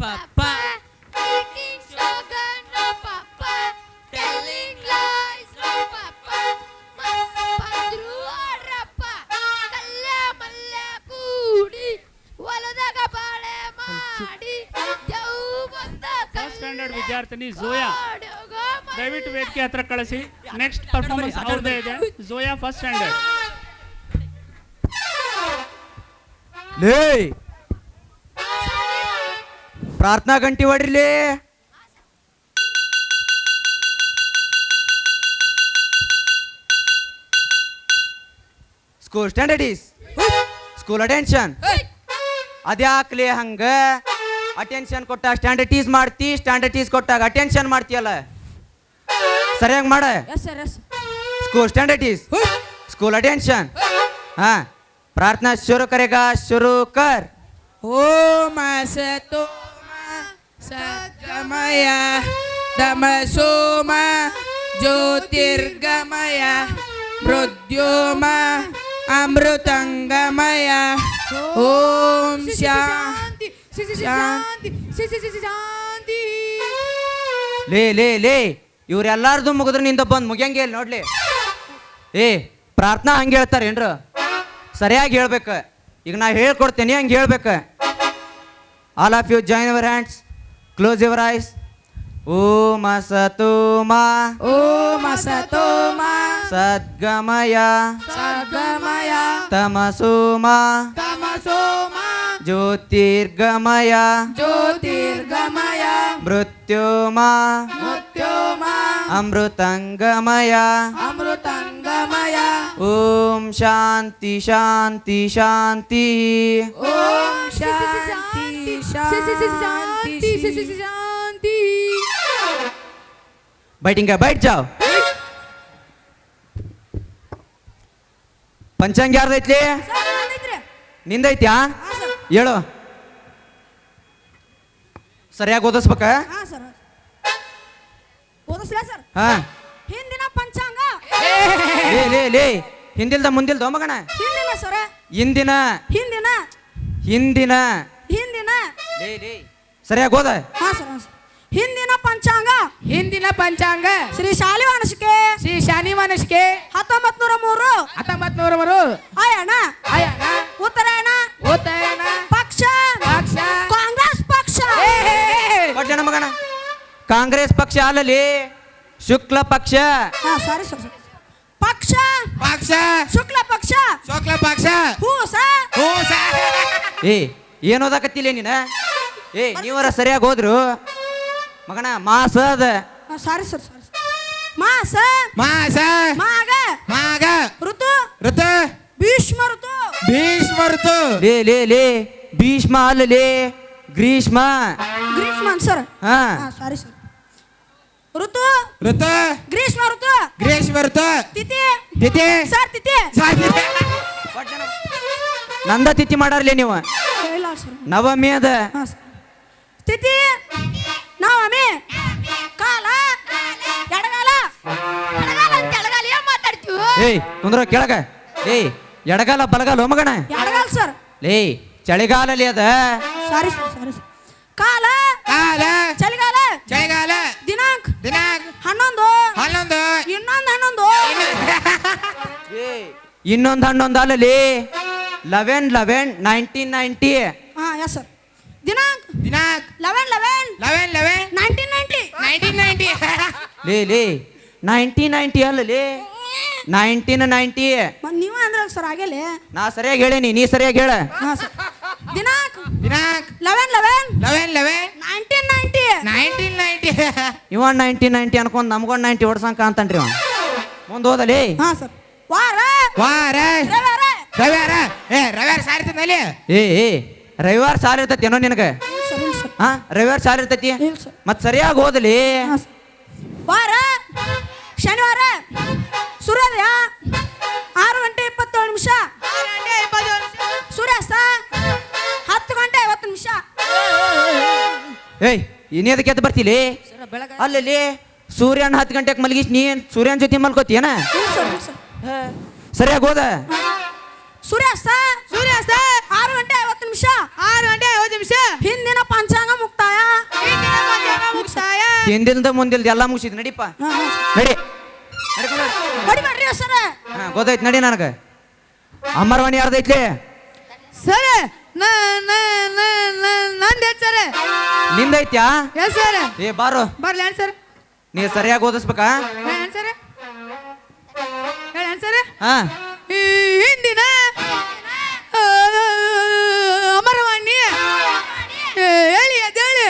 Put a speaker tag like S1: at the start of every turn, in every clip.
S1: papa.
S2: Eating sugar, no papa. Telling lies, no papa. ಮಸ್ಪಂದ್ರು ಆಡ್ರಪ್ಪ. ಕಲ್ಲೆ ಮಲ್ಲೆ ಕೂಡಿ ಹೊಲದಾಗ ಬಾಳೆ ಮಾಡಿ ಯೌ ಬಂದ
S3: ಫಸ್ಟ್ ಸ್ಟ್ಯಾಂಡರ್ಡ್ ವಿದ್ಯಾರ್ಥಿನಿ ಝೋಯಾ
S2: ಕಾಡೋಗ ಮರಿ.
S3: ದಯವಿಟ್ಟು ವೇದಿಕೆ ಹತ್ರ ಕಳಿಸಿ ನೆಕ್ಸ್ಟ್ ಪರ್ಫಾರ್ಮೆನ್ಸ್ ಅವ್ರದ್ದೇ ಇದೆ ಝೋಯಾ ಫಸ್ಟ್ ಸ್ಟ್ಯಾಂಡರ್ಡ್
S4: ಲೇ ಪ್ರಾರ್ಥನಾ ಗಂಟಿ ಹೊಡ್ರಿಲಿ school stand at ease school attention ಅದ್ಯಾಕ್ಲಿ ಹಂಗ ಅಟೆನ್ಷನ್ ಕೊಟ್ಟಾಗ ಸ್ಟ್ಯಾಂಡರ್ಡ್ ಈಸ್ ಮಾಡ್ತಿ ಸ್ಟ್ಯಾಂಡರ್ಡ್ ಈಸ್ ಕೊಟ್ಟಾಗ ಅಟೆನ್ಷನ್ ಮಾಡ್ತೀಯಲ್ಲ? ಸರಿಯಾಗಿ ಮಾಡ.
S1: School
S4: stand at ease school attention ಹಾ ಪ್ರಾರ್ಥನಾ ಶುರು ಕರೆಗ ಶುರು ಕರ್.
S5: ಓ ಮಾಸತು ಸದ್ಗಮಯ ತಮಸೋಮ ಜ್ಯೋತಿರ್ಗಮಯ ಮೃದ್ಯೋಮ ಅಮೃತಂಗಮಯ ಓಂ ಶಾಂತಿ
S1: ಶಾಂತಿ
S4: ಲೇ ಲೇ ಲೇ ಇವ್ರೆಲ್ಲಾರ್ದು ಮುಗಿದ್ರೆ ನಿಂದ ಬಂದು ಮುಗಿಯಂಗೆ ಇಲ್ಲ ನೋಡ್ಲಿ. ಏ ಪ್ರಾರ್ಥನಾ ಹಂಗೆ ಹೇಳ್ತಾರೇನ್ರು ಸರಿಯಾಗಿ ಹೇಳ್ಬೇಕು. ಈಗ ನಾ ಹೇಳ್ಕೊಡ್ತೇನೆ ಹಂಗೆ ಹೇಳ್ಬೇಕು. All of you join our hands close your eyes ಓಂ ಅಸತೋಮ
S5: ಓಂ ಅಸತೋಮ
S4: ಸದ್ಗಮಯ
S5: ಸದ್ಗಮಯ
S4: ತಮಸೋಮ
S5: ತಮಸೋಮ
S4: ಜ್ಯೋತಿರ್ಗಮಯ
S5: ಜ್ಯೋತಿರ್ಗಮಯ
S4: ಮೃತ್ಯುಮ
S5: ಮೃತ್ಯೋಮ
S4: ಅಮೃತಂಗಮಯ
S5: ಅಮೃತಂಗಮಯ
S4: ಓಂ ಶಾಂತಿ ಶಾಂತಿ ಶಾಂತಿ
S5: ಓಂ
S1: ಸಿ ಸಿ ಸಿ
S5: ಶಾಂತಿ
S1: ಶಾಂತಿ ಸಿ ಸಿ ಸಿ ಶಾಂತಿ ಸಿ ಸಿ ಸಿ ಶಾಂತಿ
S4: बैठेंगे बैठ जाओ ಪಂಚಾಂಗ ಯಾರ್ದೈತ್ಲಿ
S1: ಸರ್ ಏನೈತ್ರಿ
S4: ನಿಂದೈತ್ಯಾ
S1: ಹಾಂ ಸರ್
S4: ಹೇಳು ಸರಿಯಾಗಿ ಓದಿಸ್ಬೇಕ
S1: ಹಾಂ ಸರ್ ಓದಿಸ್ಲಾ ಸರ್
S4: ಹಾ
S1: ಹಿಂದಿನ ಪಂಚಾಂಗ
S4: ಲೇ ಲೇ ಲೇ ಹಿಂದಿಲ್ದ ಮುಂದಿಲ್ದ ಮಗಣ
S1: ಹಿಂದಿನ ಸರ
S4: ಇಂದಿನ
S1: ಹಿಂದಿನ
S4: ಹಿಂದಿನ
S1: ಹಿಂದಿನ
S4: ಲೇ ಲೇ ಸರಿಯಾಗಿ ಹೋದ
S1: ಹಾ ಸರ್ ಹಾಂ ಸರ್. ಹಿಂದಿನ ಪಂಚಾಂಗ.
S5: ಹಿಂದಿನ ಪಂಚಾಂಗ.
S1: ಶ್ರೀ ಶಾಲಿ ಶಾಲಿವಾನಸಿಕೆ
S5: ಶ್ರೀ ಶಾನಿ ಮನಸ್ಕೆ
S1: ಹತ್ತೊಂಬತ್ ನೂರ ಮೂರು.
S5: ಹತ್ತೊಂಬತ್ ನೂರ ಮೂರು.
S1: ಅಯಣ
S5: ಅಯ್ಯನ
S1: ಉತ್ತರಾಯಣ.
S5: ಉತ್ತರಾಯಣ.
S1: ಪಕ್ಷ.
S5: ಪಕ್ಷ.
S1: ಕಾಂಗ್ರೆಸ್ ಪಕ್ಷ.
S4: ಮಗಣ ಕಾಂಗ್ರೆಸ್ ಪಕ್ಷ ಅಲ್ಲಲ್ಲಿ ಶುಕ್ಲ ಪಕ್ಷ.
S1: ಹಾ ಸಾರಿ ಸರ್ ಸರ್. ಪಕ್ಷ.
S5: ಪಕ್ಷ.
S1: ಶುಕ್ಲ ಪಕ್ಷ.
S5: ಶುಕ್ಲ ಪಕ್ಷ. ಹೂ
S4: ಏ ಏನು ಓದಾಕತ್ತಿಲ್ಲ ನೀನ? ಏ ನೀವರ ಸರಿಯಾಗಿ ಹೋದ್ರು? ಮಗನ ಮಾಸ ಅದ.
S1: ಸಾರಿ ಸರ್ ಸಾರಿ ಮಾಸ.
S5: ಮಾಸ.
S1: ಮಾಗ.
S5: ಮಾಗ.
S1: ಋತು.
S5: ಋತು.
S1: ಭೀಷ್ಮ ಋತು.
S5: ಭೀಷ್ಮ ಋತು.
S4: ಲೇ ಲೇ ಲೇ. ಭೀಷ್ಮ ಅಲ್ಲಲೇ ಗ್ರೀಷ್ಮ.
S1: ಗ್ರೀಷ್ಮ ಸರ್
S4: ಹಾ.
S1: ಸಾರಿ ಸರ್ ಋತು.
S5: ಋತು.
S1: ಗ್ರೀಷ್ಮ ಋತು.
S5: ಗ್ರೀಷ್ಮ ಋತು.
S1: ತಿಥಿ.
S5: ತಿಥಿ.
S1: ಸರ್ ತಿಥಿ.
S5: ಸಾಧ್ಯ
S4: ನಂದ ತಿಥಿ ಮಾಡಾರ್ಲಿ ನೀವು?
S1: ಸರ್
S4: ನವಮಿ ಅದ.
S1: ತಿಥಿ ನವಮಿ ಕಾಲ. ಎಡಗಾಲ.
S2: ಎಡಗಾಲ ಅಂತ ಎಡಗಾಲ ಏನ್ ಮಾತಾಡ್ತೀವಿ
S4: ಏಯ್ ಕುಂದ್ರ ಕೆಳಗ ಏಯ್ ಎಡಗಾಲ ಬಲಗಾಲ ಮಗಣ
S1: ಎಡಗಾಲ ಸರ್
S4: ಲೇ ಚಳಿಗಾಲಲ್ಲಿ ಅದ.
S1: ಸಾರಿ ಸರ್ ಸಾರಿ ಸರ್ ಕಾಲ.
S5: ಕಾಲ.
S1: ಚಳಿಗಾಲ.
S5: ಚಳಿಗಾಲ.
S1: ದಿನಾಂಕ.
S5: ದಿನಾಂಕ.
S1: ಹನ್ನೊಂದು.
S5: ಹನ್ನೊಂದು.
S1: ಇನ್ನೊಂದು ಹನ್ನೊಂದು.
S4: ಇನ್ನೊಂದು ಹನ್ನೊಂದು ಅಲ್ಲಲಿ ಲೆವೆನ್ ಲೆವೆನ್ ನೈನ್ಟೀನ್ ನೈನ್ಟಿ
S1: ಹಾ ಎಸ್ ಸರ್ ದಿನಾಂಕ.
S5: ದಿನಾಂಕ.
S1: Eleven eleven.
S5: Eleven eleven.
S1: Nineteen ninety
S5: nineteen ninety
S4: ಲೇ ಲೇ. ನೈನ್ಟೀನ್ ಅಲ್ಲ ಲೇ. ನೈನ್ಟೀನ್ ನೈನ್ಟಿ
S1: ನೀವ ಅಂದ್ರೆ ಸರ್ ಆಗೇಲಿ
S4: ನಾ ಸರಿಯಾಗಿ ಹೇಳೇನಿ ನೀ ಸರಿಯಾಗಿ ಹೇಳ.
S1: ಸರ್. ದಿನಾಂಕ.
S5: ದಿನಾಂಕ.
S1: Eleven eleven.
S5: Eleven eleven.
S1: Nineteen ninety
S5: nineteen ninety
S4: ಇವ ನೈನ್ಟೀನ್ ನೈನ್ಟಿ ಅನ್ಕೊಂಡ್ ನಮ್ಗೊಂದು ನೈನ್ಟಿ ಹೊಡ್ಸಂಕ ಅಂತನ್ರಿ ಅವ ಮುಂದೆ ಹೋದಲಿ
S1: ಹಾ ಸರ್. ವಾರ.
S5: ವಾರ.
S1: ರವಿವಾರ.
S5: ರವಿವಾರ. ಏ ರವಿವಾರ ಸಾರಿತನಲ್ಲಿ
S4: ಏ ಏ. ರವಿವಾರ ಸಾಲ ಇರ್ತೈತಿ ಏನೋ ನಿನಗೆ?
S1: Sir sir.
S4: ಹಾ ರವಿವಾರ ಸಾಲ ಇರ್ತೈತಿ?
S1: ಸರ್.
S4: ಮತ್ ಸರಿಯಾಗಿ
S1: ಹೋದಲಿ ಸರ್. ವಾರ ಶನಿವಾರ ಸೂರ್ಯೋದಯ ಆರು ಗಂಟೆ ಇಪ್ಪತ್ತೇಳು ನಿಮಿಷ. ಸೂರ್ಯಾಸ್ತ ಹತ್ತು ಗಂಟೆ ಐವತ್ತು ನಿಮಿಷ.
S4: ಏಯ್ ಇನ್ನೇದಕ್ಕೆ ಎದ್ದು ಬರ್ತೀಲಿ? ಅಲ್ಲಿ ಸೂರ್ಯನ ಹತ್ತು ಗಂಟೆಗೆ ಮಲಗಿಸ್ ನೀನ್ ಸೂರ್ಯನ ಜೊತೆ ಮಲ್ಕೋತಿಯೇನ
S1: ಸರ್
S4: ಸರಿಯಾಗಿ ಓದ.
S1: ಸೂರ್ಯಾಸ್ತ ಸೂರ್ಯಾಸ್ತ ಆರು ಗಂಟೆ ಐವತ್ತು ನಿಮಿಷ. ಆರು ಗಂಟೆ ಐವತ್ತು ನಿಮಿಷ. ಹಿಂದಿನ ಪಂಚಾಂಗ ಮುಕ್ತಾಯ.
S4: ಹಿಂದಿಲ್ದ ಮುಂದಿಲ್ದ ಎಲ್ಲ ಮುಗಿಸಿದ್
S6: ಸರ್.
S4: ನಡಿ. ನಡಿ.
S6: ಹೊಡಿಬೇಡ್ರಿ ಸರ
S4: ಹಾ ಗೊತ್ತಾಯ್ತು ನಡಿ ನನಗೆ. ಅಮರವಾಣಿ ಯಾರ್ದೈತ್ಲಿ
S7: ಸರ್ ನಂದು ಸರ್.
S4: ನಿಂದೈತ್ಯಾ
S7: ಎಸ್ ಸರ್.
S4: ಏ ಬಾರು.
S7: ಬರ್ಲಿ ಏನ್ ಸರ್?
S4: ನೀ ಸರಿಯಾಗಿ ಓದಿಸ್ಬೇಕಾ?
S7: ಏನು ಸರ್? ಹೇಳ ಸರ್?
S4: ಹಾ.
S7: ಹಿಂದಿನ ಅಮರವಾಣಿ ಹೇಳಿ ಅದೇಳಿ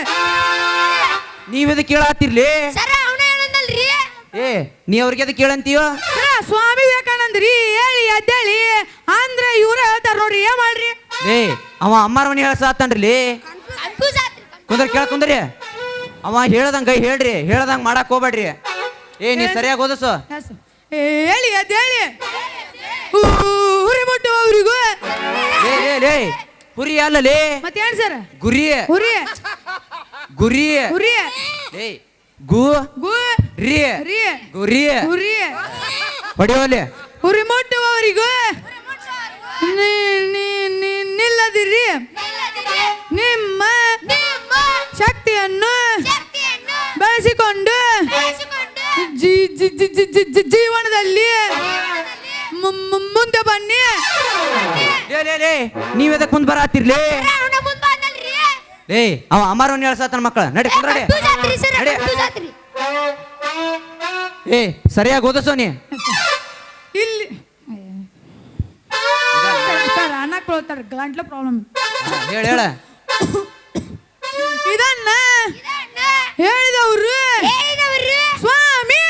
S4: ನೀವ್ ಕೇಳಾತಿರ್ಲಿ?
S7: ಸರ ಅವನ
S4: ಏ ನೀ ಅವ್ರಿಗೆ ಅದು ಕೇಳಂತೀಯೋ?
S7: ಸರ ಸ್ವಾಮಿ ವಿವೇಕಾನಂದ ರೀ ಹೇಳಿ ಅದೇಳಿ ಅಂದ್ರೆ ಇವ್ರ ಹೇಳ್ತಾರ ನೋಡ್ರಿ ಏನ್ ಮಾಡ್ರಿ?
S4: ಏ ಅವ ಅಮ್ಮಾರವನಿ ಹೇಳ್ಸಾತನ್ರಿ
S7: ಕನ್ಫ್ಯೂಸ್ ಆತ್ರಿ
S4: ಕುಂದ್ರ ಕೇಳ ಕುಂದ್ರಿ. ಅವ ಹೇಳ್ದಂಗ ಹೇಳ್ರಿ ಹೇಳ್ದಂಗ ಮಾಡಕ್ ಹೋಗ್ಬೇಡ್ರಿ. ಏ ನೀ ಸರಿಯಾಗಿ ಓದಿಸು.
S7: ಹೇಳಿ ಅದೇಳಿ ಉರಿ ಮುಟ್ಟು ಅವ್ರಿಗೂ
S4: ಲೇ ಲೇ ಲೇ ಹುರಿ ಅಲ್ಲಲೇ
S7: ಮತ್ತೇನ್ ಸರ್?
S4: ಗುರಿ
S7: ಹುರಿ
S4: ಗುರಿ
S7: ಉರಿ
S4: ಏ ಗು.
S7: ಗು.
S4: ರಿ
S7: ರೀ
S4: ಗುರಿ
S7: ಹುರಿ
S4: ಹೊಡಿಯೋಲೆ
S7: ಉರಿ ಮುಟ್ಟುವವರಿಗೂ ನಿ- ನಿ- ನಿ- ನಿಲ್ಲದಿರಿ. ನಿಮ್ಮ ಶಕ್ತಿಯನ್ನು ಬೆಳೆಸಿಕೊಂಡು ಜೀವನದಲ್ಲಿ ಮುಂದೆ ಬನ್ನಿ.
S4: ಲೇ ನೀವ್ ಎದಕ್ ಮುಂದ್ ಬರಾತಿರ್ಲಿ? ಏ ಅವ ಅಮರವನ್ ಹೇಳ್ಸಾತನ ಮಕ್ಕಳ ನಡಿ ಕುಂದ್ರಡಿ. ನಡಿ. ಏ ಸರಿಯಾಗಿ ಓದ ಸೋನಿ?
S7: ಇಲ್ಲಿ. ಸರ್ ಗಂಟ್ಲ ಪ್ರಾಬ್ಲಮ್
S4: ಹೇಳ ಹೇಳ.
S7: ಇದನ್ನ ಹೇಳಿದವರು. ಸ್ವಾಮಿ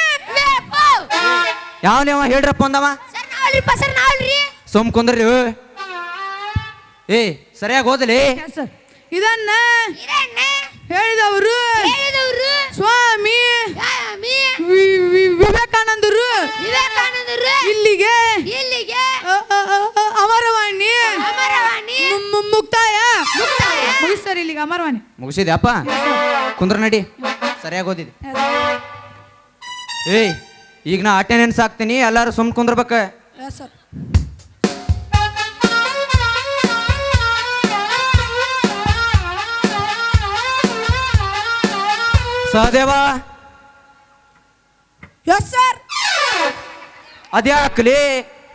S4: ಯಾವನೇ ಅವ ಪಸರ್ ಒಂದವ ಸೋಮ್ ಕುಂದ್ರಿ. ಏ ಸರಿಯಾಗಿ ಓದಲಿ.
S7: ಸರ್ ಇದನ್ನ ಹೇಳಿದವರು ಸ್ವಾಮಿ ವಿ- ವಿ- ವಿವೇಕಾನಂದರು. ಇಲ್ಲಿಗೆ
S8: ಇಲ್ಲಿಗೆ
S7: ಅ, ಅ, ಅ, ಅ, ಅಮರವಾಣಿ.
S8: ಅಮರವಾಣಿ.
S7: ಮು- ಮು- ಮುಕ್ತಾಯ.
S8: ಮುಕ್ತಾಯ.
S7: ಮುಗಿಸ್ ಸರ್ ಇಲ್ಲಿಗೆ ಅಮರವಾಣಿ.
S4: ಮುಗಿಸಿದ್ಯಪ್ಪ? ಕುಂದ್ರ ನಡಿ. ಸರಿಯಾಗಿ ಓದಿದೆ ಏಯ್ ಈಗ ನಾ ಅಟೆಂಡೆನ್ಸ್ ಹಾಕ್ತೀನಿ ಎಲ್ಲಾರು ಸುಮ್ ಕುಂದ್ರಬೇಕ.
S6: Yes sir
S4: Sahadeva
S6: yes sir
S4: ಅದ್ಯಾಕ್ಲಿ?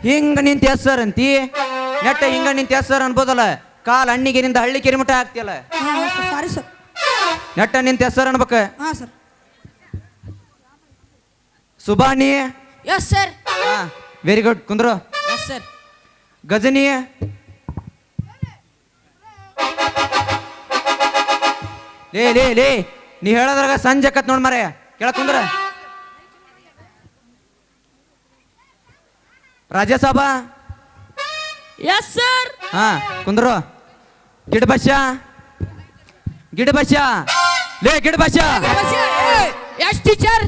S4: ಹಿಂಗ ನಿಂತ ಎಸ್ ಸರ್ ಅಂತಿ? ನೆಟ್ಟ ಹಿಂಗ ನಿಂತ ಎಸ್ ಸರ್ ಅನ್ಬೋದಲ್ಲ? ಕಾಲ್ ಹಣ್ಣಿಗೆರಿಂದ ಹಳ್ಳಿ ಕೆರೆ ಆಗ್ತಿಯಲ್ಲ? ಹಾಕ್ತಿಯಲ್ಲ
S6: ಹಾಂ ಸಾರಿ ಸರ್
S4: ನೆಟ್ಟ ನಿಂತ ಎಸ್ ಸರ್ ಅನ್ಬೇಕ?
S6: ಹಾಂ ಸರ್
S4: ಸುಬಾನಿ
S6: ಎಸ್ ಸರ್
S4: ಹಾ. Very good ಕುಂದ್ರು.
S6: Yes sir
S4: Gajani ಲೇ ಲೇ ಲೇ. ನೀ ಹೇಳೋದ್ರಾಗ ಸಂಜೆ ಕತ್ ನೋಡ್ ಮರೆ ಕೇಳ ಕುಂದ್ರ. ರಾಜ್ಯಸಭಾ.
S6: ಎಸ್ ಸರ್
S4: ಹಾ ಕುಂದ್ರು. ಗಿಡಬಶ ಗಿಡಬಶ ಲೇ ಗಿಡಬಶ
S6: ಎಸ್ ಟೀಚರ್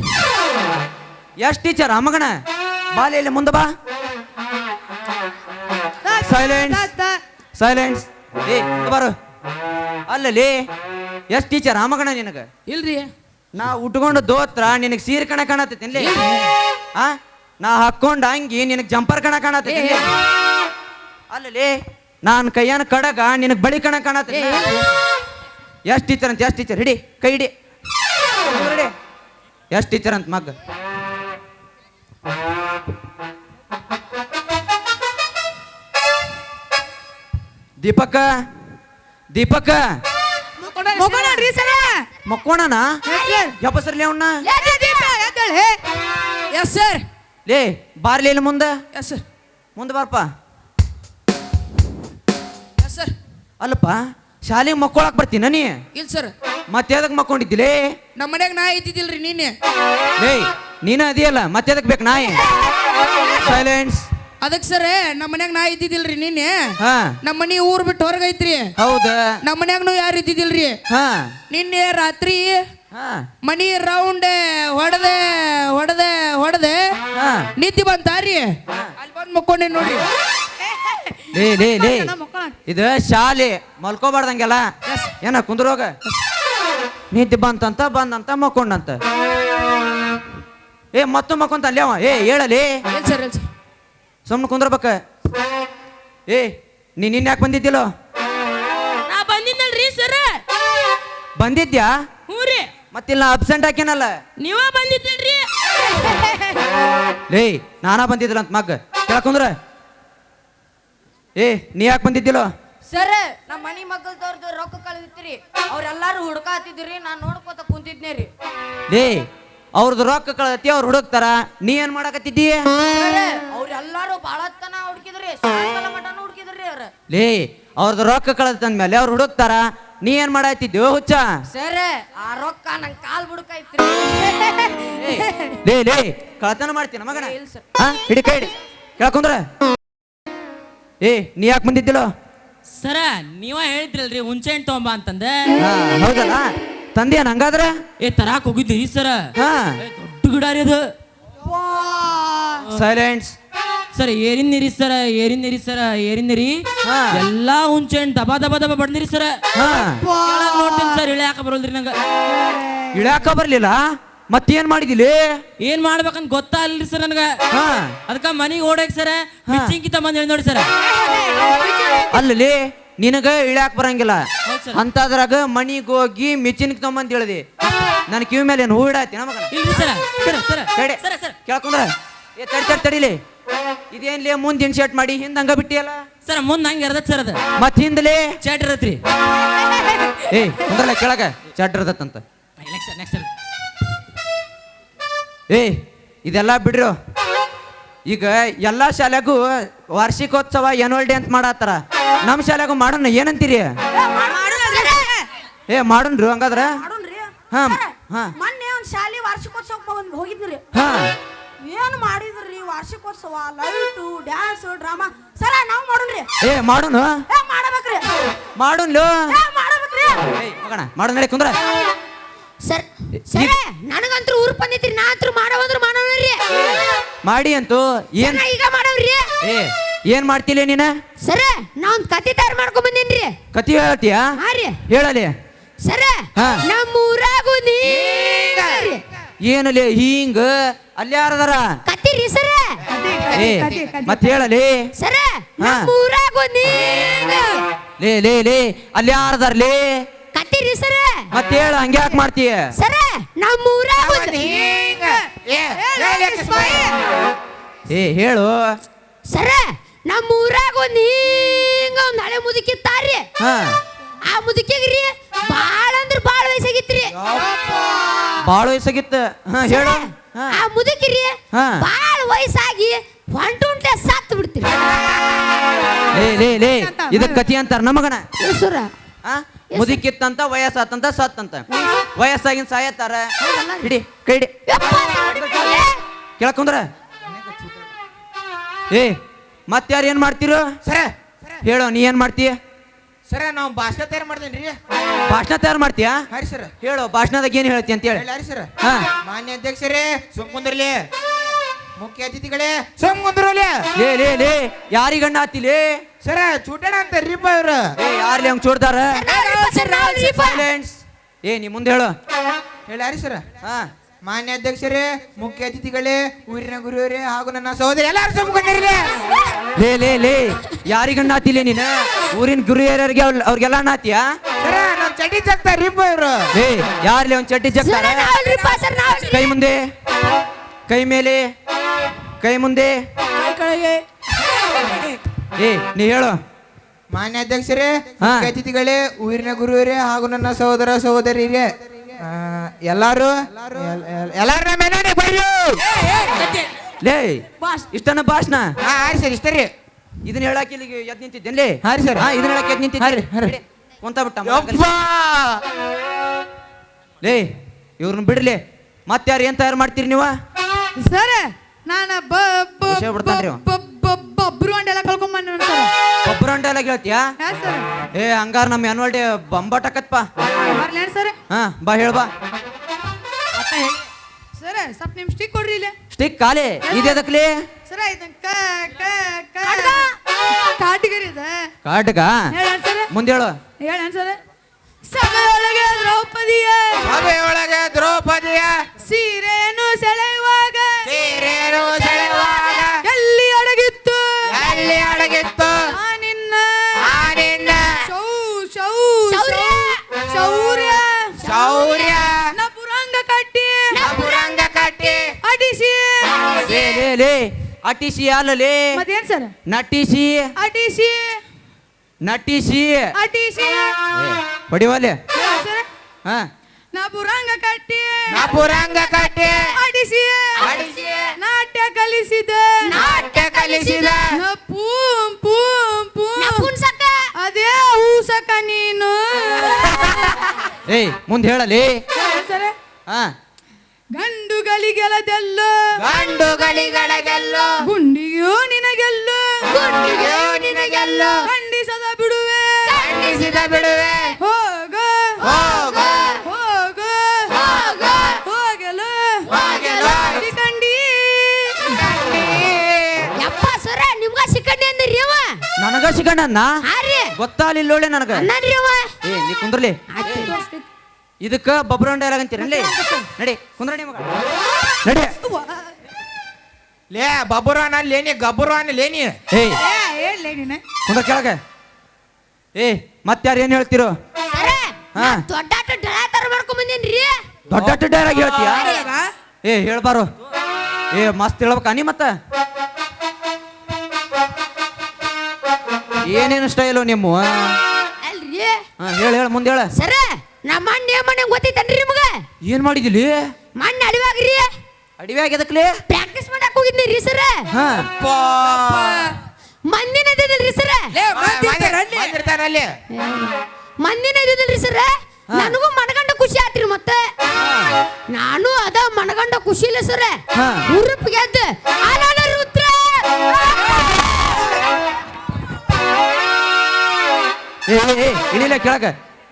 S4: ಎಷ್ಟ್ ಟೀಚರ್ ಮಗನ? ಬಾಲೆ ಇಲ್ಲಿ ಮುಂದೆ ಬಾ. ಸೈಲೆನ್ಸ್ ಸೈಲೆನ್ಸ್ ಏ ಬಾರು. ಅಲ್ಲಲ್ಲಿ ಎಸ್ ಟೀಚರ್ ರಾಮಗಣ ನಿನಗ?
S6: ಇಲ್ರಿ.
S4: ನಾ ಉಟ್ಕೊಂಡು ದೋತ್ರ ನಿನಗೆ ಸೀರೆ ಕಣ ಕಾಣತೈತಿ ಆ? ನಾ ಹಾಕೊಂಡ ಅಂಗಿ ನಿನಗೆ ಜಂಪರ್ ಕಣ ಕಾಣತೈತಿ ಅಲ್ಲಲ್ಲಿ ನಾನು ಕೈಯನ್ ಕಡಗ ನಿನಗೆ ಬಳಿ ಕಣ ಕಾಣತೈತಿ ಎಸ್ ಟೀಚರ್ ಅಂತ ಎಸ್ ಟೀಚರ್ ಹಿಡಿ ಕೈ ಹಿಡಿ. ಹಿಡಿ. ಎಷ್ಟ್ ಟೀಚರ್ ಅಂತ ಮಗ ದೀಪಕ್ಕ ದೀಪಕ
S7: ಮುಗೋಣ್ರಿ ಸರ
S4: ಮಕ್ಕೋಣನ ಯಪ್ಪಸರ್ಲಿ ಅವನ್ನ
S6: ಎಸ್ ಸರ್
S4: ಲೇ ಬಾರ್ಲಿ ಇಲ್ಲಿ ಮುಂದೆ
S6: ಎಸ್ ಸರ್
S4: ಮುಂದೆ ಬಾರಪ್ಪ
S6: ಎಸ್ ಸರ್
S4: ಅಲ್ಲಪ್ಪ ಶಾಲೆಗೆ ಮಕ್ಕೊಳಕ್ ಬರ್ತೀನ ನೀ
S6: ಇಲ್ಲ ಸರ್
S4: ಮತ್ತೆ ಅದಕ್ಕೆ ಮಕ್ಕೊಂಡಿದ್ದಿಲೇ
S6: ನಮ್ಮ ಮನ್ಯಾಗ ನಾ ಇದ್ದಿದ್ದಿಲ್ರಿ ನೀನೆ
S4: ಲೇ ನೀನ ಅದಿಯಲ್ಲ ಮತ್ತೆ ಅದಕ್ಕೆ ಬೇಕು ನಾಯಿ ಸೈಲೆನ್ಸ್
S6: ಅದಕ್ಕೆ ಸರ್ ನಮ್ಮ ಮನ್ಯಾಗ ನಾ ಇದ್ದಿದ್ದಿಲ್ರಿ ನಿನ್ನೆ
S4: ಹಾ
S6: ನಮ್ಮ ಮನಿ ಊರ್ ಬಿಟ್ಟು ಹೊರಗೈತ್ರಿ
S4: ಹೌದ
S6: ನಮ್ಮ ಮನ್ಯಾಗನು ಯಾರು ಇದ್ದಿದ್ದಿಲ್ರಿ
S4: ಹಾ
S6: ನಿನ್ನೆ ರಾತ್ರಿ
S4: ಹಾ
S6: ಮನಿ ರೌಂಡ್ ಹೊಡೆದೆ ಹೊಡೆದೆ ಹೊಡೆದೆ
S4: ಹಾ
S6: ನಿದ್ದೆ ಬಂತಾರಿ ಅಲ್ಲಿ ಬಂದು ಮಕ್ಕೊಂಡೆ ನೋಡಿ
S4: ಲೇ ಲೇ ಲೇ ಇದು ಶಾಲೆ ಮಲ್ಕೋಬಾರ್ದಂಗೆಲ್ಲ ಏನ ಕುಂದ್ರೋಗ ನಿದ್ದೆ ಬಂತಂತ ಬಂದಂತ ಮಕ್ಕೊಂಡಂತ ಏ ಮತ್ತು ಮಕ್ಕೊಂತ ಅಲ್ಲಿ ಅವ ಏ ಹೇಳಲಿ
S6: ಸರ್ ಸರ್
S4: ಸುಮ್ಮನೆ ಕುಂದ್ರಬೇಕ. ಏ ನೀ ನಿನ್ನ ಯಾಕೆ ಬಂದಿದ್ದಿಲ್ಲೋ
S6: ನಾ ಬಂದಿದ್ದಲ್ರಿ ಸರ್
S4: ಬಂದಿದ್ಯಾ?
S6: ಹ್ಞೂ ರೀ.
S4: ಮತ್ತಿಲ್ಲ ಅಬ್ಸೆಂಟ್ ಹಾಕ್ಯಾನಲ್ಲ?
S6: ನೀವ ಬಂದಿದ್ದೀರಿ
S4: ಲೇ ನಾನಾ ಬಂದಿದ್ದಿಲ್ಲ ಅಂತ ಮಗ್ ಕೇಳಕುಂದ್ರ ಏ ನೀ ಯಾಕೆ ಬಂದಿದ್ದಿಲ್ಲೋ?
S8: ಸರ್ ನಮ್ಮ ಮನಿ ಮಗಲ್ದವ್ರದ್ದು ರೊಕ್ಕ ಕಳೆದಿತ್ರಿ. ಅವ್ರೆಲ್ಲಾರು ಹುಡ್ಕಾತಿದ್ರಿ ನಾನು ನೋಡ್ಕೋತ ಕುಂತಿದ್ನೇ ರೀ.
S4: ಲೇ ಅವ್ರದ್ದು ರೊಕ್ಕ ಕಳತಿ ಅವ್ರು ಹುಡುಕ್ತಾರ. ನೀ ಏನ್ ಮಾಡಕತ್ತಿದ್ದಿ?
S8: ಸರ್ ಅವ್ರೆಲ್ಲಾರು ಬಾಳ ತನ ಹುಡುಕಿದ್ರಿ ಸಾಯಂಕಾಲ ಮಟನು ಹುಡುಕಿದ್ರಿ ಅವ್ರ.
S4: ಲೇ ಅವ್ರದ್ದು ರೊಕ್ಕ ಕಳತಂದ್ಮೇಲೆ ಅವ್ರು ಹುಡುಕ್ತಾರ. ನೀ ಏನ್ ಮಾಡತ್ತಿದ್ಯೋ ಹುಚ್ಚ?
S8: ಸರಿ ಆ ರೊಕ್ಕ ನಂಗ್ ಕಾಲ್
S4: ಬುಡಕೈತ್ರಿ ಲೇ ಲೇ ಕಳತನ ಮಾಡ್ತೀನ ಮಗನ?
S8: ಇಲ್ಲ ಸರ್.
S4: ಹಾ ಹಿಡಿ ಕೈ ಹಿಡಿ. ಕೇಳಕೊಂದ್ರ ಏ ನೀ ಯಾಕೆ ಬಂದಿದ್ದಿಲ್ಲ?
S6: ಸರ ನೀವ ಹೇಳಿದ್ರಲ್ರಿ ಹುಂಚೆ ಹಣ್ಣು ತಗೊಂಬ ಅಂತಂದ.
S4: ಹಾ ಹೌದಲ್ಲ? ತಂದೆಯನ್ ಹಂಗಾದ್ರ
S6: ಏ ತರಾಕ್ ಹೋಗಿದ್ದೀರಿ ಸರ.
S4: ಹಾ.
S6: ದೊಡ್ಡ ಗಿಡ ರೀ ಅದು
S4: ಸೈಲೆಂಟ್ಸ್
S6: ಸರ್ ಏರಿನ್ ನೀರಿ ಸರ ಏರಿನ್ ನೀರಿ ಸರ ಏರಿನ್ ನೀರಿ
S4: ಹಾ.
S6: ಎಲ್ಲಾ ಹುಂಚೆ ದಬ ದಬ ದಬ ದಬಾ ಬಡ್ದಿರಿ ಸರ.
S4: ಹಾ.
S6: ಕೆಳಗ್ ನೋಡ್ತೀನಿ ಸರ್ ಇಳಿಯಾಕ ಬರೋಲ್ರಿ ನಂಗ.
S4: ಇಳ್ಯಾಕ ಬರ್ಲಿಲ್ಲ? ಮತ್ತೇನ್ ಮಾಡಿದಿಲಿ?
S6: ಏನ್ ಮಾಡ್ಬೇಕಂತ ಗೊತ್ತಾಗಲ್ರಿ ಸರ್ ನನಗ.
S4: ಹಾ.
S6: ಅದಕ್ಕ ಮನಿಗೆ ಓಡಕ್ ಸರ್ ಮಿಚ್ಚಿಂಕಿತ ಬಂದ್ ಹೇಳಿ ನೋಡಿ ಸರ್.
S4: ಅಲ್ಲಿ ನಿನಗ ಇಳ್ಯಾಕ ಬರಂಗಿಲ್ಲ. ಅಂತದ್ರಾಗ ಮನಿಗ್ ಹೋಗಿ ತಗೊಂಬಂತ ತಗೊಂಬಂದ್ ಹೇಳ್ದಿ. ನನ್ ಕಿವಿ ಮೇಲೆ ಏನು ಹೂ ಇಡಾತಿ ನಮಗ
S6: ಇಲ್ರಿ ಸರ ಸರ ಸರ
S4: ಕಡೆ
S6: ಸರ ಸರ.
S4: ಕೇಳ್ಕೊಂಡ್ರ ಏ ತಡಿ ತಡಿ ತಡಿಲಿ. ಇದೇನ್ಲೇ ಮುಂದ್ ಇನ್ಶರ್ಟ್ ಮಾಡಿ ಹಿಂದ್ ಹಂಗ ಬಿಟ್ಟಿಯಲ್ಲ?
S6: ಸರ ಮುಂದ್ ಹಂಗ ಇರದ ಸರ್ ಅದ.
S4: ಮತ್ ಹಿಂದಲೇ
S6: ಚಾಟ್ ಇರತ್ರಿ
S4: ಏ ಕುಂದ್ರಲ್ಲ ಕೆಳಗ ಚಾಟ್
S6: ನೆಕ್ಸ್ಟ್ ನೆಕ್ಸ್ಟ್
S4: ಏ ಇದೆಲ್ಲ ಬಿಡ್ರು. ಈಗ ಎಲ್ಲಾ ಶಾಲೆಗೂ ವಾರ್ಷಿಕೋತ್ಸವ ಆನ್ಯುವಲ್ ಡೇ ಅಂತ ಮಾಡತ್ತಾರ. ನಮ್ಮ ಶಾಲ್ಯಾಗ ಮಾಡೋಣ ಏನಂತೀರಿ? ಏ ಮಾಡೋಣ್ರಿ ಹಂಗಾದ್ರ? ಹಾ ಹಾ.
S2: ಮೊನ್ನೆ ಒಂದು ಶಾಲೆ ವಾರ್ಷಿಕೋತ್ಸವಕ್ಕೆ ಬಂದ್ ಹೋಗಿದ್ರಿ. ಏನ್ ಮಾಡಿದ್ರಿ ವಾರ್ಷಿಕೋತ್ಸವ? Light dance drama. ಸರ ನಾವು ಮಾಡೋಣ್ರಿ.
S4: ಏ ಮಾಡೋಣ.
S2: ಮಾಡಬೇಕ್ರಿ.
S4: ಮಾಡೋಣ್ಲು.
S2: ಏ ಮಾಡಬೇಕ್ರಿ.
S4: ಮಗಣ ಮಾಡೋಣ ನಡಿ ಕುಂದ್ರ.
S8: ಸರ್ ಸರ್ ನನಗಂತೂ ಊರ್ ಬಂದಿತ್ರಿ ನಾ ಅಂತೂ ಮಾಡವಂದ್ರ ಮಾಡೋಣ್ರಿ.
S4: ಮಾಡಿ ಅಂತೂ ಏನ್
S8: ಈಗ ಮಾಡವ್ರಿ.
S4: ಏ ಏನ್ ಮಾಡ್ತಿಲ್ಲ ನೀನ?
S8: ಸರ ನಾ ಒಂದ್ ಕತಿ ತಯಾರು ಮಾಡ್ಕೊಂಡ್ ಬಂದೇನ್ರಿ
S4: ಕತಿ ಹೇಳ್ತೀಯಾ
S8: ಹಾ ರೀ
S4: ಹೇಳಲಿ.
S8: ಸರ
S4: ಹಾ.
S8: ನಮ್ಮ ಊರಾಗು
S4: ಏನಲಿ ಹಿಂಗ? ಅಲ್ಲಿ ಯಾರದಾರ
S8: ಕತಿ ರೀ ಸರ.
S4: ಏ ಮತ್ ಹೇಳಲಿ.
S8: ಸರ
S4: ಹಾ.
S8: ನಮ್ಮ ಊರಾಗು ನೀರಿ
S4: ಲೇ ಲೇ ಲೇ ಅಲ್ಲಿ ಯಾರದಾರ ಲೇ
S8: ಕತಿ ರೀ ಸರ.
S4: ಮತ್ ಹೇಳ ಹಂಗ್ಯಾಕ್ ಯಾಕೆ ಮಾಡ್ತೀಯ?
S8: ಸರ ನಮ್ಮ ಊರಾಗು
S9: ಹಿಂಗ. ಅಕ್ಕ
S4: ಏ ಹೇಳು.
S8: ಸರ ನಮ್ಮ ಊರಾಗ ಒಂದ್ ಹಿಂಗ ಒಂದ್ ಹಳೆ ಮುದುಕಿತ್ತಾರ್ರಿ
S4: ಹಾ.
S8: ಆ ಮುದುಕಿಗ್ರಿ ಬಾಳ ಅಂದ್ರ ಬಾಳ ವಯಸ್ಸಾಗಿತ್ರಿ.
S4: ಬಾಳ ವಯಸ್ಸಾಗಿತ್ತ. ಹಾ ಹೇಳು. ಹಾ.
S8: ಆ ಮುದುಕಿರಿ
S4: ಹಾ.
S8: ಬಾಳ ವಯಸ್ಸಾಗಿ ಹೊಂಟುಂಟೆ ಸತ್ತು ಬಿಡ್ತೀರಿ.
S4: ಲೇ ಲೇ ಲೇ ಇದಕ್ ಕತಿ ಅಂತಾರ ನಮಗನ ಆ ಮುದುಕಿತ್ತಂತ ವಯಸ್ಸಾತಂತ ಸತ್ತಂತ. ವಯಸ್ಸಾಗಿನ ಸಾಯತ್ತಾರ? ಹಿಡಿ ಕೈ ಹಿಡಿ. ಕೇಳಕೊಂದ್ರ ಏ ಮತ್ ಯಾರು ಏನ್ ಮಾಡ್ತೀರೋ?
S9: ಸರ
S4: ಹೇಳೋ ನೀ ಏನ್ ಮಾಡ್ತೀಯ
S9: ಸರ ನಾವು ಭಾಷಣ ತಯಾರು ಮಾಡ್ದೇನ್ರಿ
S4: ಭಾಷಣ ತಯಾರು ಮಾಡ್ತೀಯಾ?
S9: ಹರಿ ಸರ್.
S4: ಹೇಳು ಭಾಷಣದಾಗ ಏನ್ ಹೇಳ್ತಿ ಅಂತ ಹೇಳಿ.
S9: ಹೇಳಿ ಸರ್.
S4: ಹಾ.
S9: ಮಾನ್ಯ ಅಧ್ಯಕ್ಷರೇ ಸುಮ್ಮಂದ್ರಲಿ ಮುಖ್ಯ ಅತಿಥಿಗಳೇ. ಸುಮ್ಮಂದ್ರಲಿ
S4: ಲೇ ಲೇ ಲೇ ಯಾರಿಗಣ್ಣ ಆತಿಲಿ
S9: ಸರ ಚೂಟಣ ಅಂತ ರೀಪ ಇವ್ರು.
S4: ಏ ಯಾರ್ಲಿ ಹಂಗ್ ಚೂಡ್ತಾರ ಸೈಲೆನ್ಸ್ ಏ ನೀ ಮುಂದೆ ಹೇಳು.
S9: ಹೇಳಿ ಸರ್.
S4: ಹಾ.
S9: ಮಾನ್ಯ ಅಧ್ಯಕ್ಷರೇ ಮುಖ್ಯ ಅತಿಥಿಗಳೇ ಊರಿನ ಗುರುವರೇ ಹಾಗೂ ನನ್ನ ಸಹೋದರಿ ಎಲ್ಲರೂ ಸುಮ್ಕೊಂಡಿರಲಿ
S4: ಲೇ ಲೇ ಲೇ ಯಾರಿಗಣ್ಣ ಆತಿಲೇ ನೀನ? ಊರಿನ ಗುರು ಹಿರಿಯರಿಗೆ ಅವ್ರ್- ಅವ್ರಿಗೆಲ್ಲ ಅಣ್ಣ ಚಟ್ಟಿ
S9: ಸರ ನಮ್ ಚಟಿ ಜಗ್ತಾ ರೀಪ ಇವ್ರು.
S4: ಲೇ ಯಾರ್ಲಿ ಒಂದ್ ಚಡ್ಡಿ ಜಗ್ತಾರ ಕೈ ಮುಂದೆ ಕೈ ಮೇಲೆ ಕೈ ಮುಂದೆ. ಏ ನೀ ಹೇಳು.
S9: ಮಾನ್ಯ ಅಧ್ಯಕ್ಷರೇ. ಮುಖ್ಯ ಅತಿಥಿಗಳೇ ಊರಿನ ಗುರುವರೇ ಹಾಗೂ ನನ್ನ ಸಹೋದರ ಸಹೋದರಿಗೆ ಎಲ್ಲಾರು? ಎಲ್ಲಾರ ಮೇಲೆ ಬರ್ರಿ.
S4: ಲೇ ಇಷ್ಟನ ಭಾಷಣ
S9: ಹಾ ಹಾರಿ ಸರ್ ಇಷ್ಟ ರೀ.
S4: ಇದನ್ನ ಹೇಳಕ್ಕೆ ಇಲ್ಲಿಗೆ ಎದ್ ನಿಂತಿದ್ದೇನೆ
S9: ಹಾ ರೀ ಸರ್.
S4: ಹಾ ಇದನ್ನ ಹೇಳಕ್ಕೆ ಎದ್ ನಿಂತಿದ್ದೆ. ಕುಂತ ಬಿಟ್ಟ ಲೇ ಇವ್ರನ್ನ ಬಿಡ್ಲಿ. ಮತ್ತೆ ಯಾರು ಏನ್ ತಯಾರು ಮಾಡ್ತೀರಿ ನೀವು?
S7: ಸರ್ ನಾನು
S4: ಬಿಡ್ತಾನ್ರಿ ಅವ.
S7: ಬಬ್ರು ಅಂಡೆಲ್ಲ ಕಳ್ಕೊಂಡ್ ಬಂದ ಸರ್
S4: ಒಬ್ಬರು ಅಂಟೆಲ್ಲ ಹೇಳ್ತೀಯಾ
S7: ಹಾ ಸರ್.
S4: ಏ ಹಂಗಾರ ನಮ್ಮ ಆನ್ವಲ್ ಡೇ ಬಂಬಾಟಕತ್ಪ
S7: ಬರ್ಲೇನ್ ಸರ್?
S4: ಹಾ ಬಾ ಹೇಳ ಬಾ.
S7: ಸರ್ ಸ್ವಲ್ಪ ನಿಮ್ ಸ್ಟಿಕ್ ಕೊಡ್ರಿ ಇಲ್ಲ.
S4: ಸ್ಟಿಕ್ ಖಾಲಿ? ಇದೆದಕ್ಲಿ
S7: ಸರ. ಇದನ್ ಕ ಕ ಕ. ಕಾಟಗರಿ ಇದೆ.
S4: ಕಾಟಗ
S7: ಹೇಳ ಸರ್?
S4: ಮುಂದೆ ಹೇಳು.
S7: ಹೇಳ ಸರ್? ಸಭೆಯೊಳಗೆ ದ್ರೌಪದಿಯ.
S9: ಸಭೆಯೊಳಗೆ ದ್ರೌಪದಿಯ.
S7: ಸೀರೆಯನ್ನು ಸೆಳೆಯುವಾಗ.
S9: ಸೀರೆಯನ್ನು ಸೆಳೆಯುವಾಗ.
S7: ಔರ್ಯ
S9: ನಾ ಪುರಂಗ
S7: ಕಟ್ಟಿ. ಪುರಂಗ
S8: ಕಟ್ಟಿ.
S7: ಅಡಿಸಿ
S9: ಲೇ
S7: ಲೇ
S4: ಲೇ. ಅಟಿಸಿ ಅಲ್ಲ
S7: ಲೇ? ಸರ್?
S4: ನಟಿಸಿ.
S7: ಅಟಿಸಿ.
S4: ನಟಿಸಿ.
S7: ಅಟಿಸಿ.
S4: ಹೊಡಿವಲೆ ಹಾ
S7: ನಾ ಪುರಂಗ ಕಟ್ಟಿ.
S9: ನಾ ಪುರಂಗ ಕಟ್ಟಿ.
S7: ಅಡಿಸಿ. ಅಡಿಸಿ. ನಾಟ್ಯ ಕಲಿಸಿದ.
S9: ನಾಟ್ಯ ಕಲಿಸಿದ.
S7: ಪೂಂ ಪೂಂ ಪೂಂ. ಅದೇ ಊಸಕ ನೀನು.
S4: ಏಯ್ ಮುಂದೆ ಹೇಳಲಿ.
S7: ಸರ
S4: ಹಾ
S7: ಗಂಡುಗಳಿಗೆಲ್ಲದೆಲ್ಲ
S9: ಗಂಡುಗಳಿಗಳಿಗೆಲ್ಲೋ
S7: ಗುಂಡಿಯೋ ನಿನಗೆಲ್ಲ
S9: ಗುಂಡಿಗೆ ನಿನಗೆಲ್ಲ
S7: ಖಂಡಿಸದ ಬಿಡುವೆ.
S9: ಖಂಡಿಸಿದ ಬಿಡುವೆ.
S7: ಹೋಗ
S9: ಹೋಗ
S7: ಹೋಗ
S9: ಹೋಗ
S7: ಹೋಗಲ.
S9: ಹೋಗೆಲು.
S7: ಕಂಡಿ
S2: ಯಪ್ಪ ಸರ ನಿಮ್ಗ ಸಿಕ್ಕಂಡಿ ಅಂದ್ರಿ ಅವ
S4: ನನಗ ಸಿಗಣ್ಣ ಒಳ್ಳೆ ನನಗ.
S2: ಅವ
S4: ಏ ನೀ ಕುಂದ್ರಲಿ. ಇದಕ್ಕ ಬಬ್ರನ್ ಡೈಲಾಗ್ ಅಂತೀರ? ನಡಿ. ಕುಂದ್ರಣಿ ಮಗ. ನಡಿ.
S9: ಲೇ ಬಬ್ರಾನ ಲೇನಿ ಗಬ್ರಾನ ಲೇನಿ
S4: ಏಯ್. ಕುಂದ್ರ ಕೆಳಗೆ. ಏ ಮತ್ತಾರು ಏನ್ ಹೇಳ್ತಿರೋ? ಹಾ.
S2: ದೊಡ್ಡ
S4: ದೊಡ್ಡ ಡೈಲಾಗ್ ಹೇಳ್ತೀಯ? ಏ ಹೇಳ್ಬಾರು. ಏ ಮಸ್ತ್ ಹೇಳ್ಬೇಕ ನೀ ಮತ್ತ? ಏನೇನು ಸ್ಟೈಲು ನಿಮ್ಮ ಹೇಳ ಹೇಳ ಮುಂದೆ ಹೇಳ.
S2: ಸರ ನಮ್ಮ ಅಣ್ಣ ಏನ್ ಮನೆ ಗೊತ್ತೈತನ್ರಿ ನಿಮ್ಗ?
S4: ಏನ್ ಮಾಡಿದಿಲಿ?
S2: ಮಣ್ಣ ಅಡಿವಾಗ್ರಿ
S4: ಅಡಿವಾಗ ಎದಕ್ಲಿ?
S2: ಪ್ರಾಕ್ಟೀಸ್ ಮಾಡಕ್ ಹೋಗಿದ್ರಿ ಸರ
S4: ಹಾ.
S2: ಮಂದಿನ ಇದ್ದಿದ್ರಿ ಸರ್
S9: ಅಲ್ಲಿ.
S2: ಮಂದಿನ ಇದ್ದಿದ್ರಿ ಸರ ನನಗೂ ಮನಗಂಡ ಖುಷಿ ಆತ್ರಿ ಮತ್ತೆ. ನಾನು ಅದ ಮನಗಂಡ ಖುಷಿ ಇಲ್ಲ ಸರ
S4: ಹಾ.
S2: ಉರುಪ್ ಗೆದ್ದ ರುದ್ರ.
S4: ಏ ಏ, ಏ ಇಳಿಲ ಕೆಳಗ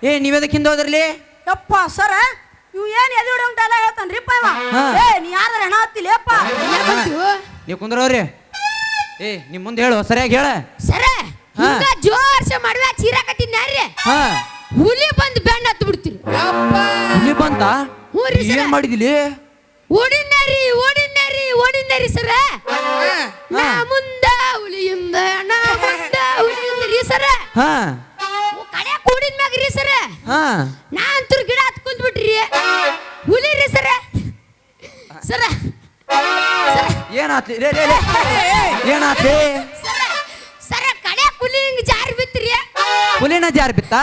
S4: ಏ ನೀವೆದಕ್ಕೆ ಹಿಂದೆ ಹೋದ್ರಲಿ
S2: ಯಪ್ಪ ಸರ ಇವ್ ಏನ್ ಎದೆ ಹೊಡೆಯಂಟಲ್ಲ ಹೇಳ್ತಾನ್ರಿಪ್ಪ ಇವ.
S4: ಹಾ.
S2: ಏ ನೀ ಯಾರ ಹೆಣ ಯಪ್ಪ
S4: ನೀವು ಕುಂದ್ರವ್ರಿ ಏ ನಿಮ್ ಮುಂದೆ ಹೇಳು ಸರಿಯಾಗಿ ಹೇಳ.
S2: ಸರ
S4: ಹಾ.
S2: ಹಿಂಗ ಜೋರ್ಸ ಮಾಡುವ ಚೀರಾಕತ್ತಿನ್ಯಾರ್ರಿ
S4: ಹಾ.
S2: ಹುಲಿ ಬಂದು ಬೆಣ್ಣ ಹತ್ತು ಬಿಡ್ತೀರಿ.
S4: ಹುಲಿ ಬಂತ
S2: ಹ್ಞೂ ರೀ ಸರ.
S4: ಏನ್ ಮಾಡಿದಿಲಿ?
S2: ಓಡಿನಾರಿ ಓಡಿನಾರಿ ಓಡಿನಾರಿ ಸರ. ನಾ ಮುಂದ ಹುಲಿಯಿಂದ ನಾ ಮುಂದ ಹುಲಿಯಿಂದ ರೀ ಸರ.
S4: ಹಾ.
S2: ಕಡೆ ಕೂಡಿದ ಮ್ಯಾಗ ರೀ ಸರ.
S4: ಹಾ.
S2: ನಾ ಅಂತೂ ಗಿಡ ಹತ್ ಕುಂತ್ ಬಿಟ್ರಿ ಹುಲಿ ರೀ ಸರ. ಸರ.
S4: ಏನಾತ್ಲಿ? ಲೇ ಲೇ ಲೇ ಏನಾತ್ಲಿ?
S2: ಸರ. ಸರ ಕಡೆ ಹುಲಿ ಹಿಂಗ್ ಜಾರಿ ಬಿತ್ರಿ.
S4: ಹುಲಿನ ಜಾರ್ ಬಿತ್ತ?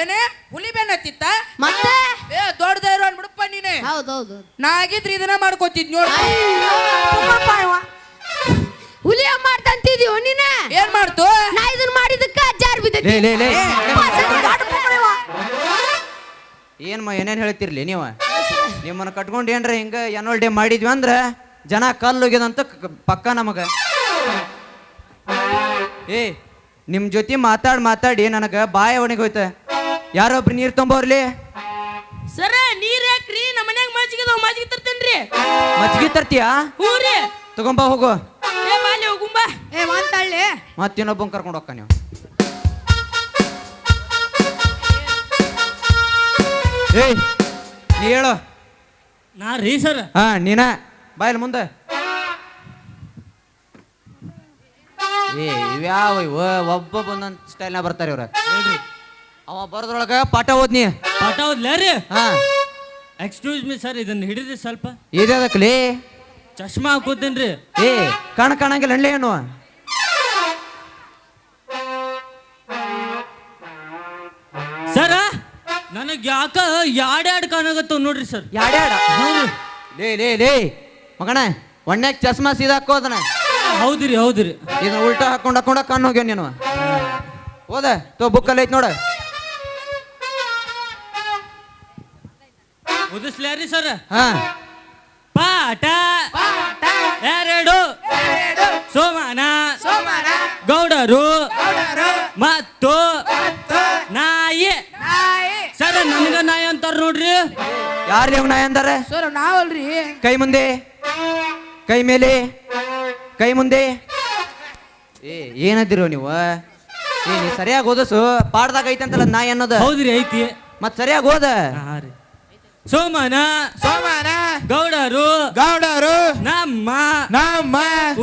S6: ಏನೇ? ಹುಲಿ ಬೇನ ಹತ್ತಿತ್ತ?
S2: ಮತ್ತೆ?
S6: ಏ ದೊಡ್ಡದೇರು ಅನ್ಬಿಡಪ್ಪ ನೀನೆ.
S2: ಹೌದೌದು
S6: ನಾ ಆಗಿದ್ರೆ ಇದನ್ನ ಮಾಡ್ಕೋತಿದ್ ನೋಡಿ.
S2: ಹುಲಿ ಮಾಡ್ತಂತಿದ್ಯೋ ನೀನ?
S6: ಏನ್ ಮಾಡ್ತು?
S2: ನಾ ಇದನ್ನ ಮಾಡಿದಕ್ಕ ಬಿದ್ದೈತಿ
S4: ಲೇ ಲೇ ಲೇ
S2: ಅಪ್ಪ, ಸರ, ದೊಡ್ಡ ಪುಕ್ಳ ಇವ.
S4: ಏನ್ ಮ ಏನೇನ್ ಹೇಳ್ತಿರ್ಲಿ ನೀವು? ನಿಮ್ಮನ್ನ ಕಟ್ಕೊಂಡು ಏನ್ರ ಹಿಂಗ ಎನ್ವಲ್ ಡೇ ಮಾಡಿದ್ವಿ ಅಂದ್ರ ಜನ ಕಲ್ಲು ಹೋಗ್ಯದಂತ ಪಕ್ಕ ನಮಗ. ಏ ನಿಮ್ ಜೊತೆ ಮಾತಾಡ್ ಮಾತಾಡಿ ನನಗ ಬಾಯ ಒಣಗಿ ಹೋಯ್ತ. ಯಾರೊಬ್ರು ನೀರ್ ತೊಂಬೋರ್ಲಿ
S6: ಸರ ನೀರ್ ಯಾಕ್ರಿ? ನಮ್ಮ ಮನ್ಯಾಗ ಮಜ್ಜಿಗೆ ಮಜ್ಜಿಗೆ ತರ್ತೇನ್ರಿ
S4: ಮಜ್ಗಿ ತರ್ತೀಯಾ?
S6: ಹ್ಞೂ ರೀ.
S4: ತಗೊಂಬಾ ಹೋಗು.
S6: ಏ ಬಾಲಿ ಹೋಗುಂಬಾ
S7: ಏ ಮಾತಾಡ್ಲಿ
S4: ಮತ್ತಿನ್ನೊಬ್ಬನ್ ಕರ್ಕೊಂಡು ಹೋಗ್ಕ ನೀವು. ಏಯ್ ನೀ ಹೇಳು.
S6: ನಾ ರೀ ಸರ್.
S4: ಹಾ ನೀನ? ಬಾಯಲ್ ಮುಂದೆ. ಏ ಇವ್ಯಾವ ಇವ ಒಬ್ಬ ಬಂದಂತ ಸ್ಟೈಲ್ನ ಬರ್ತಾರೆ ಇವ್ರ. ಅವ ಬರೋದ್ರೊಳಗ ಪಾಠ ಓದ್ನಿ
S6: ಪಾಠ ಹೌದ್ಲೇ ರೀ?
S4: ಹಾ.
S6: ಎಕ್ಸ್ಕ್ಯೂಸ್ ಮಿ ಸರ್ ಇದನ್ನ ಹಿಡಿದ್ರಿ ಸ್ವಲ್ಪ.
S4: ಇದಕ್ಲಿ
S6: ಚಶ್ಮಾ ಹಾಕೋತೇನ್ರಿ
S4: ಏ ಕಾಣ ಕಾಣಂಗಿಲ್ಲ ಹಳ್ಳಿ ಏನು
S6: ನನಗ್ ಯಾಕ ಯಾಡ್ಯಾಡ್ ಕಾಣಾಗತ್ತವ ನೋಡ್ರಿ ಸರ್.
S4: ಯಾಡ್ಯಾಡ? ಲೇ ಲೇ ಲೇ. ಮಗಣ ಒಣ್ಣೆಗ್ ಚಸ್ಮಾ ಸೀದಾ ಹಾಕೋದನ
S6: ಹೌದ್ರಿ ಹೌದ್ರಿ.
S4: ಇದನ್ನ ಉಲ್ಟಾ ಹಾಕೊಂಡ್ ಹಾಕೊಂಡ ಕಣ್ಣು ಹೋಗ್ಯ ನೀನು. ಹೋದ ತೋ ಬುಕ್ಕಲ್ಲಿ ಐತ್ ನೋಡ.
S6: ಓದಿಸ್ಲ್ಯಾರಿ ಸರ್.
S4: ಹಾ.
S6: ಪಾಠ ಎರಡು. ಸೋಮಾನ ಗೌಡರು. ಮತ್ತು ನನ್ಗ ನಾಯಿ ಅಂತಾರ ನೋಡ್ರಿ.
S4: ಅಂತಾರೆ ಅವ್ನ ಅಂದಾರ?
S7: ಸರ್ ನಾವಲ್ರಿ.
S4: ಕೈ ಮುಂದೆ ಕೈ ಮೇಲೆ ಕೈ ಮುಂದೆ. ಏ ಏನದಿರೋ ನೀವು? ಏ ನೀ ಸರಿಯಾಗಿ ಓದಸು. ಪಾಡ್ದಾಗ ಐತಂತಲ್ಲ ನಾಯಿ ಅನ್ನೋದು.
S6: ಹೌದ್ರಿ ಐತಿ.
S4: ಮತ್ ಸರಿಯಾಗಿ ಓದ.
S6: ಹಾ ರೀ. ಸೋಮನ
S9: ಸೋಮನ
S6: ಗೌಡರು
S9: ಗೌಡರು
S6: ನಮ್ಮ
S9: ನಮ್ಮ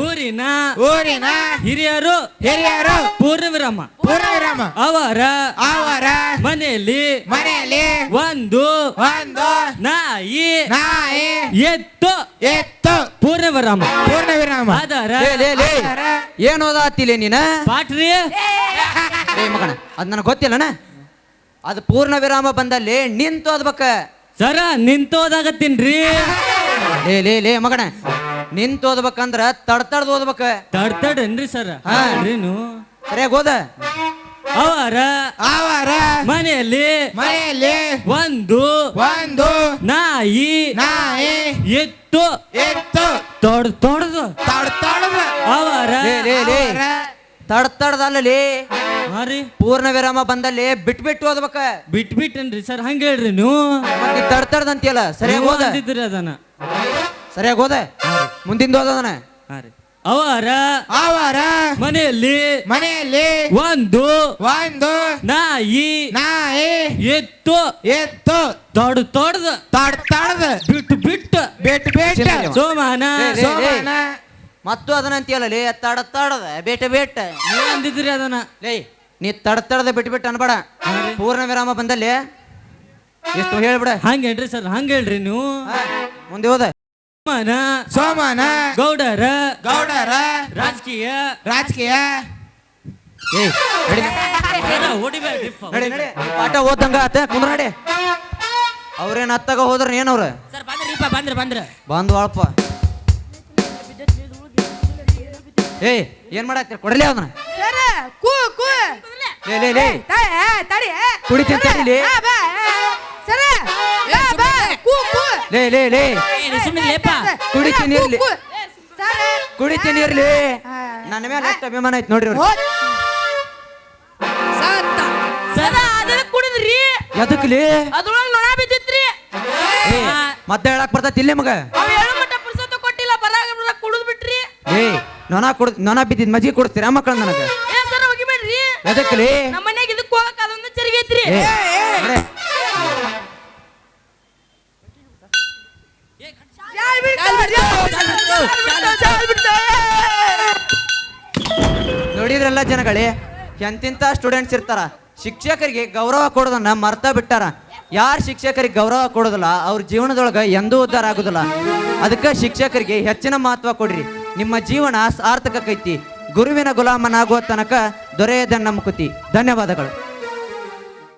S6: ಊರಿನ
S9: ಊರಿನ
S6: ಹಿರಿಯರು
S9: ಹಿರಿಯರು
S6: ಪೂರ್ಣವಿರಾಮ
S9: ಪೂರ್ಣವಿರಾಮ
S6: ಅವರ
S9: ಅವರ
S6: ಮನೆಯಲ್ಲಿ
S9: ಮನೆಯಲ್ಲಿ
S6: ಒಂದು
S9: ಒಂದು
S6: ನಾಯಿ
S9: ನಾಯಿ
S6: ಎತ್ತು
S9: ಎತ್ತು
S6: ಪೂರ್ಣ ವಿರಾಮ
S9: ಪೂರ್ಣ ವಿರಾಮ
S6: ಆಧಾರ
S4: ಲೇ ಲೇ ಲೇ ಏನ್ ಓದಾತಿಲೆ ನೀನ?
S6: ಪಾಟ್ರಿ
S4: ಏ ಮಗನ ಅದ್ ನನಗೆ ಗೊತ್ತಿಲ್ಲನ? ಅದು ಪೂರ್ಣ ವಿರಾಮ ಬಂದಲ್ಲಿ ನಿಂತು ಓದ್ಬೇಕ.
S6: ಸರ ನಿಂತೋದಾಗತ್ತೀನ್ರಿ.
S4: ಲೇ ಲೇ ಲೇ ಮಗಣ ನಿಂತು ಓದ್ಬೇಕಂದ್ರ ತಡ ತಡ್ದು ಓದ್ಬೇಕ.
S6: ತಡ ತಡನ್ರಿ ಸರ್?
S4: ಹಾ.
S6: ಏನು
S4: ಸರಿಯಾಗಿ ಓದ.
S6: ಅವರ
S9: ಅವರ
S6: ಮನೆಯಲ್ಲಿ
S9: ಮನೆಯಲ್ಲಿ
S6: ಒಂದು
S9: ಒಂದು
S6: ನಾಯಿ
S9: ನಾಯಿ
S6: ಎತ್ತು
S9: ಎತ್ತು
S6: ತೊಡ್ ತೊಡ್ದು
S9: ತಡ ತಡದ
S6: ಅವರ
S4: ತಡ್ ತಡ್ದಲ್ಲೇ
S6: ಹಾ ರೀ.
S4: ಪೂರ್ಣ ವಿರಾಮ ಬಂದಲ್ಲಿ ಬಿಟ್ ಬಿಟ್ಟು ಓದ್ಬೇಕ.
S6: ಬಿಟ್ ಬಿಟ್ಟನ್ರಿ ಸರ್ ಹಂಗ ಹೇಳ್ರಿ ನೀವು.
S4: ಮತ್ತೆ ತಡ್ ತಡ್ದ ಅಂತೀಯಲ್ಲ ಸರಿಯಾಗಿ ಓದ.
S6: ಅಂದಿದ್ರಿ ಅದನ್ನ.
S4: ಸರಿಯಾಗಿ ಓದ. ಮುಂದಿಂದ ಓದದನ
S6: ಹಾ ರೀ. ಅವರ.
S9: ಅವರ.
S6: ಮನೆಯಲ್ಲಿ.
S9: ಮನೆಯಲ್ಲಿ.
S6: ಒಂದು.
S9: ಒಂದು.
S6: ನಾಯಿ.
S9: ನಾಯಿ.
S6: ಎತ್ತು.
S9: ಎತ್ತು.
S6: ತೊಡ್ ತೊಡ್ದು
S9: ತಡ್ ತಾಡ್ದ
S6: ಬಿಟ್ಟು ಬಿಟ್ಟು.
S9: ಬೇಟ್ ಬೇಟ್.
S6: ಸೋಮಾನ.
S9: ಸೋಮನ
S4: ಮತ್ತು ಅದನ್ನ ಅಂತೀಯಲ್ಲ ಲೇ ತಡ ತಡದ ಬೇಟ ಬೇಟ.
S6: ನೀವು ಅಂದಿದ್ರಿ ಅದನ್ನ.
S4: ಲೇ ನೀ ತಡ ತಡದ ಬಿಟ್ಬಿಟ್ಟು ಬಿಟ್ಟು ಅನ್ಬೇಡ ಪೂರ್ಣ ವಿರಾಮ ಬಂದಲ್ಲಿ ಎಷ್ಟು ಹೇಳ್ಬಿಡ.
S6: ಹಂಗೇನ್ರಿ ಸರ್ ಹಂಗ ಹೇಳ್ರಿ ನೀವು
S4: ಮುಂದೆ ಹೋದ.
S6: ಸೋಮನ
S9: ಸೋಮನ
S6: ಗೌಡರ
S9: ಗೌಡರ
S6: ರಾಜಕೀಯ.
S9: ರಾಜಕೀಯ.
S4: ಏ ನಡಿ. ನಡಿ ನಡಿ. ಪಾಠ ಓದಂಗ ಆತ ಕುಂದ್ರ ನಡಿ. ಅವ್ರೇನ್ ಹತ್ತಾಗ ಹೋದ್ರ ಏನವ್ರ
S6: ಸರ್ ಬಂದ್ರಿಪ್ಪ ಬಂದ್ರ ಬಂದ್ರ.
S4: ಬಂದ್ ವಾಳಪ್ಪ ಏಯ್ ಏನ್ ಮಾಡತ್ತೀರ ಕೊಡಲಿ ಅದನ್ನ
S7: ಸರ ಕೂ ಕೂ
S4: ಲೇ ಲೇ ಲೇ
S7: ತಡಿ ತಡಿ
S4: ಕುಡಿತೀನಿ ತಡಿಲಿ.
S7: ಆ, ಬಾ ಸರ ಬಾ ಬಾ ಕೂ ಕೂ
S4: ಲೇ ಲೇ ಲೇ
S6: ಸುಮ್ಮನೆ ಲೇಪ
S4: ಕುಡಿತೀನಿ ಇರ್ಲಿ
S7: ಕೂ, ಸರ
S4: ಕುಡಿತೀನಿ ಇರ್ಲಿ ನನ್ನ ಮೇಲೆ ಎಷ್ಟು ಅಭಿಮಾನ ಐತಿ ನೋಡ್ರಿ ಅವ್ರಿಗೆ.
S7: ಹೋದ್
S6: ಸರ ಅದನ್ನ ಕುಡಿದ್ರಿ
S4: ಎದಕ್ಲಿ
S6: ಅದ್ರೊಳಗೆ ನೊಣ ಬಿದ್ದಿತ್ರಿ
S4: ಏ ಮತ್ತೆ ಹೇಳಕ್ ಬರ್ತೈತಿ ಇಲ್ಲೇ ಮಗ
S6: ಅವ್ ಹೇಳು ಮಟ್ಟ ಪುರ್ಸೊತ್ತ ಕೊಟ್ಟಿಲ್ಲ ಬರಾಗ ಕುಡಿದ್ ಬಿಟ್ರಿ
S4: ಏ ನೊಣ ಕುಡ್ ನೊಣ ಬಿದ್ದಿದ್ ಮಜ್ಜಿಗೆ ಕೊಡ್ತೀರಾ ಮಕ್ಕಳ ನನಗ
S6: ಏ ಸರ್ ಹೋಗಿಬೇಡ್ರಿ
S4: ಎದಕ್ಲಿ?
S6: ನಮ್ಮ ಮನ್ಯಾಗ ಇದಕ್ಕೆ ಹೋಗಕ್ ಅದೊಂದು
S7: ಬಿಡ್ಕೊ.
S4: ನೋಡಿದ್ರಲ್ಲ ಜನಗಳೇ ಎಂತಿಂತ ಸ್ಟೂಡೆಂಟ್ಸ್ ಇರ್ತಾರ ಶಿಕ್ಷಕರಿಗೆ ಗೌರವ ಕೊಡೋದನ್ನ ಮರ್ತಾ ಬಿಟ್ಟಾರ. ಯಾರು ಶಿಕ್ಷಕರಿಗೆ ಗೌರವ ಕೊಡೋದಿಲ್ಲ ಅವ್ರ ಜೀವನದೊಳಗೆ ಎಂದೂ ಉದ್ಧಾರ ಆಗೋದಿಲ್ಲ. ಅದಕ್ಕೆ ಶಿಕ್ಷಕರಿಗೆ ಹೆಚ್ಚಿನ ಮಹತ್ವ ಕೊಡ್ರಿ. ನಿಮ್ಮ ಜೀವನ ಸಾರ್ಥಕಕ್ಕೈತಿ. ಗುರುವಿನ ಗುಲಾಮನಾಗುವ ತನಕ ದೊರೆಯದನ್ನ ಮುಕುತಿ ಧನ್ಯವಾದಗಳು.